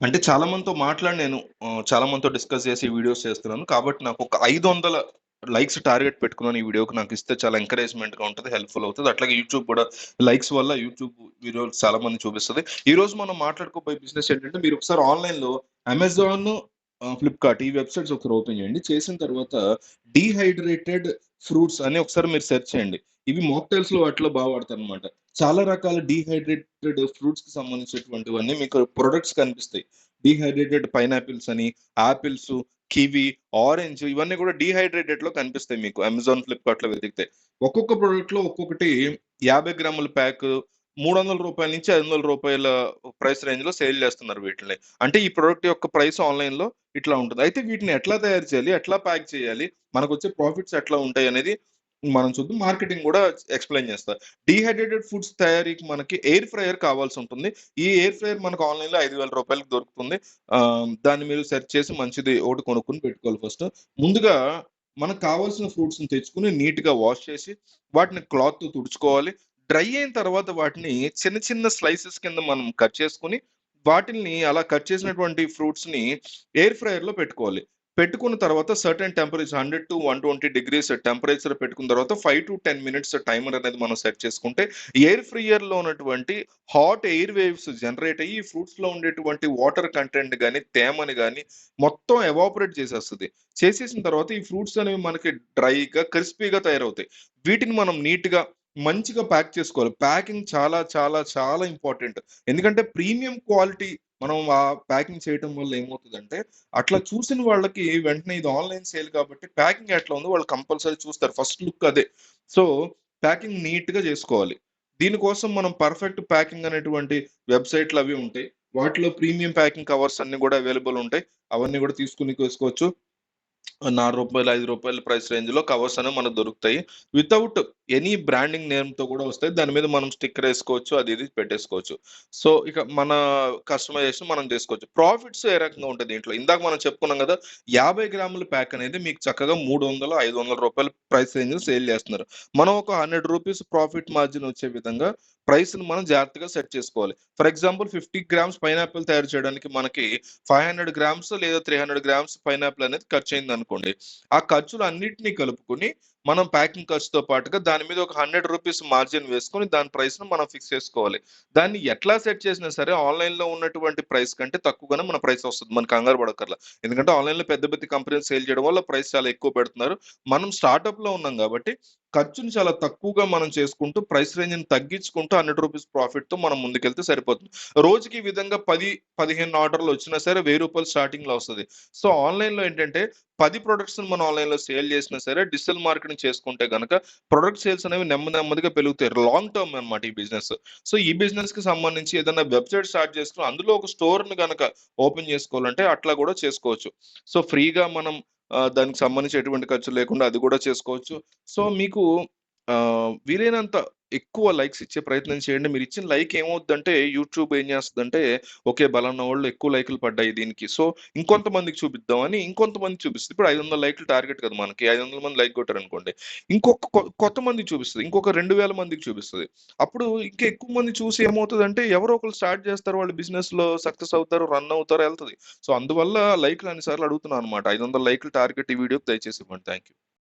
అంటే చాలా మందితో మాట్లాడి నేను చాలా మందితో డిస్కస్ చేసి వీడియోస్ చేస్తున్నాను. కాబట్టి నాకు ఒక 500 లైక్స్ టార్గెట్ పెట్టుకున్నాను ఈ వీడియోకి. నాకు ఇస్తే చాలా ఎంకరేజ్‌మెంట్‌గా ఉంటుంది హెల్ప్‌ఫుల్ అవుతుంది అట్లాగే యూట్యూబ్ కూడా లైక్స్ వల్ల యూట్యూబ్ వీడియోలు చాలా మంది చూపిస్తది. ఈరోజు మనం మాట్లాడుకోబోయే బిజినెస్ ఏంటంటే మీరు ఒకసారి ఆన్‌లైన్‌లో అమెజాన్, ఫ్లిప్‌కార్ట్ ఈ వెబ్‌సైట్స్ ఒకసారి ఓపెన్ చేయండి. చేసిన తర్వాత డీహైడ్రేటెడ్ ఫ్రూట్స్ అని ఒకసారి మీరు సెర్చ్ చేయండి. ఇవి మాక్‌టైల్స్‌లో వాటిలో బాగా వాడతారు అనమాట చాలా రకాల డీహైడ్రేటెడ్ ఫ్రూట్స్‌కి సంబంధించినటువంటివన్నీ మీకు ప్రొడక్ట్స్ కనిపిస్తాయి. డీహైడ్రేటెడ్ పైనాపిల్స్ అని, ఆపిల్స్, కివి, ఆరెంజ్ ఇవన్నీ కూడా డీహైడ్రేటెడ్‌లో కనిపిస్తాయి మీకు అమెజాన్, ఫ్లిప్‌కార్ట్‌లో వెతికితే. ఒక్కొక్క ప్రొడక్ట్‌లో ఒక్కొక్కటి 50 గ్రాముల ప్యాక్ రూ. 300 నుంచి ఐదు వందల రూపాయల ప్రైస్ రేంజ్‌లో సేల్ చేస్తున్నారు వీటిని అంటే ఈ ప్రొడక్ట్ యొక్క ప్రైస్ ఆన్‌లైన్‌లో ఇట్లా ఉంటుంది అయితే వీటిని ఎట్లా తయారు చేయాలి? ఎట్లా ప్యాక్ చేయాలి? మనకొచ్చే ప్రాఫిట్స్ ఎట్లా ఉంటాయి అనేది మనం చూద్దాం. మార్కెటింగ్ కూడా ఎక్స్‌ప్లెయిన్ చేస్తా. డీహైడ్రేటెడ్ ఫుడ్స్ తయారీకి మనకి ఎయిర్ ఫ్రైయర్ కావాల్సుంటుంది. ఈ ఎయిర్ ఫ్రయర్ మనకు ఆన్‌లైన్‌లో ఐదు వేల రూపాయలకు దొరుకుతుంది. దాన్ని మీరు సెర్చ్ చేసి మంచిది ఒకటి కొనుక్కొని పెట్టుకోవాలి ఫస్ట్. ముందుగా మనకు కావాల్సిన ఫ్రూట్స్‌ని తెచ్చుకొని నీట్‌గా వాష్ చేసి వాటిని క్లాత్‌తో తుడుచుకోవాలి. డ్రై అయిన తర్వాత వాటిని చిన్న చిన్న స్లైసెస్ కింద మనం కట్ చేసుకొని వాటిని అలా కట్ చేసినటువంటి ఫ్రూట్స్‌ని ఎయిర్ ఫ్రైయర్‌లో పెట్టుకోవాలి. పెట్టుకున్న తర్వాత సర్టెన్ టెంపరేచర్ 100-120 డిగ్రీస్ టెంపరేచర్ పెట్టుకున్న తర్వాత 5-10 మినిట్స్ టైమర్ అనేది మనం సెట్ చేసుకుంటే ఎయిర్ ఫ్రైయర్‌లో ఉన్నటువంటి హాట్ ఎయిర్ వేవ్స్ జనరేట్ అయ్యి ఈ ఫ్రూట్స్‌లో ఉండేటువంటి వాటర్ కంటెంట్ కానీ తేమని కానీ మొత్తం ఎవాపరేట్ చేసేస్తుంది చేసేసిన తర్వాత ఈ ఫ్రూట్స్ అనేవి మనకి డ్రైగా, క్రిస్పీగా తయారవుతాయి. వీటిని మనం నీట్‌గా మంచిగా ప్యాక్ చేసుకోవాలి. ప్యాకింగ్ చాలా చాలా చాలా ఇంపార్టెంట్. ఎందుకంటే ప్రీమియం క్వాలిటీ మనం ఆ ప్యాకింగ్ చేయటం వల్ల ఏమవుతుందంటే అట్లా చూసిన వాళ్ళకి వెంటనే ఇది ఆన్‌లైన్ సేల్ కాబట్టి ప్యాకింగ్ ఎట్లా ఉందో వాళ్ళు కంపల్సరీ చూస్తారు. ఫస్ట్ లుక్ అదే. సో, ప్యాకింగ్ నీట్‌గా చేసుకోవాలి. దీనికోసం మనం పర్ఫెక్ట్ ప్యాకింగ్ అనేటువంటి వెబ్‌సైట్‌లు అవి ఉంటాయి. వాటిలో ప్రీమియం ప్యాకింగ్ కవర్స్ అన్ని కూడా అవైలబుల్ ఉంటాయి. అవన్నీ కూడా తీసుకొని వేసుకోవచ్చు నాలుగు రూపాయలు ఐదు రూపాయల ప్రైస్ రేంజ్‌లో కవర్స్ అనేవి మనకు దొరుకుతాయి. వితౌట్ ఎనీ బ్రాండింగ్ నేమ్‌తో కూడా వస్తాయి. దాని మీద మనం స్టిక్కర్ వేసుకోవచ్చు అది ఇది పెట్టేసుకోవచ్చు. సో, ఇక మన కస్టమైజేషన్ మనం చేసుకోవచ్చు. ప్రాఫిట్స్ ఏ రకంగా ఉంటాయి దీంట్లో? ఇందాక మనం చెప్పుకున్నాం కదా! 50 గ్రాముల ప్యాక్ అనేది మీకు చక్కగా మూడు వందలు ఐదు వందల రూపాయల ప్రైస్ రేంజ్‌లో సేల్ చేస్తున్నారు. మనం ఒక హండ్రెడ్ రూపీస్ ప్రాఫిట్ మార్జిన్ వచ్చే విధంగా ప్రైస్‌ని మనం జాగ్రత్తగా సెట్ చేసుకోవాలి. ఫర్ ఎగ్జాంపుల్ 50 గ్రామ్స్ పైనాపిల్ తయారు చేయడానికి మనకి 500 గ్రామ్స్ లేదా 300 గ్రామ్స్ పైనాపిల్ అనేది అనుకోండి ఆ ఖర్చులు అన్నిటినీ కలుపుకుని మనం ప్యాకింగ్ ఖర్చుతో పాటుగా దాని మీద ఒక హండ్రెడ్ రూపీస్ మార్జిన్ వేసుకొని దాని ప్రైస్ను మనం ఫిక్స్ చేసుకోవాలి. దాన్ని ఎట్లా సెట్ చేసినా సరే ఆన్‌లైన్‌లో ఉన్నటువంటి ప్రైస్ కంటే తక్కువగానే మన ప్రైస్ వస్తుంది మన కంగారు పడకర్లా ఎందుకంటే ఆన్‌లైన్‌లో పెద్ద పెద్ద కంపెనీలు సేల్ చేయడం వల్ల ప్రైస్ చాలా ఎక్కువ పెడుతున్నారు. మనం స్టార్టప్‌లో ఉన్నాం కాబట్టి ఖర్చుని చాలా తక్కువగా మనం చేసుకుంటూ ప్రైస్ రేంజ్‌ని తగ్గించుకుంటూ హండ్రెడ్ రూపీస్ ప్రాఫిట్‌తో మనం ముందుకెళ్తే సరిపోతుంది. రోజుకి ఈ విధంగా 10, 15 ఆర్డర్‌లు వచ్చినా సరే వెయ్యి రూపాయలు స్టార్టింగ్‌లో వస్తుంది సో, ఆన్‌లైన్‌లో ఏంటంటే పది ప్రొడక్ట్స్‌ని మనం ఆన్‌లైన్‌లో సేల్ చేసినా సరే డిజిటల్ మార్కెటింగ్ చేసుకుంటే గనక ప్రొడక్ట్ సేల్స్ అనేవి నెమ్మది నెమ్మదిగా పెరుగుతాయి. లాంగ్ టర్మ్ అన్నమాట ఈ బిజినెస్. సో, ఈ బిజినెస్కి సంబంధించి ఏదైనా వెబ్‌సైట్ స్టార్ట్ చేసుకుని అందులో ఒక స్టోర్‌ని కనుక ఓపెన్ చేసుకోవాలంటే అట్లా కూడా చేసుకోవచ్చు. సో, ఫ్రీగా మనం దానికి సంబంధించి ఎటువంటి ఖర్చు లేకుండా అది కూడా చేసుకోవచ్చు. సో, మీకు వీలైనంత ఎక్కువ లైక్స్ ఇచ్చే ప్రయత్నం చేయండి. మీరు ఇచ్చిన లైక్ ఏమవుద్దంటే యూట్యూబ్ ఏం చేస్తుందంటే ఓకే. బలన్న వాళ్ళు ఎక్కువ లైకులు పడ్డాయి దీనికి. సో, ఇంకొంతమందికి చూపిద్దామని ఇంకొంతమంది చూపిస్తుంది ఇప్పుడు 500 లైకులు టార్గెట్ కదా మనకి. 500 మంది లైక్ కొట్టారనుకోండి. ఇంకొక కొత్త మందికి చూపిస్తుంది ఇంకొక 2000 మందికి చూపిస్తుంది అప్పుడు ఇంకా ఎక్కువ మంది చూసి ఏమవుతుందంటే ఎవరో ఒకరు స్టార్ట్ చేస్తారు. వాళ్ళు బిజినెస్లో సక్సెస్ అవుతారు. రన్ అవుతారు వెళ్తుంది సో, అందువల్ల లైకులు అన్ని సార్లు అడుగుతున్నానన్నమాట. 500 లైకులు టార్గెట్ ఈ వీడియోకి దయచేసి ఇవ్వండి. Thank you.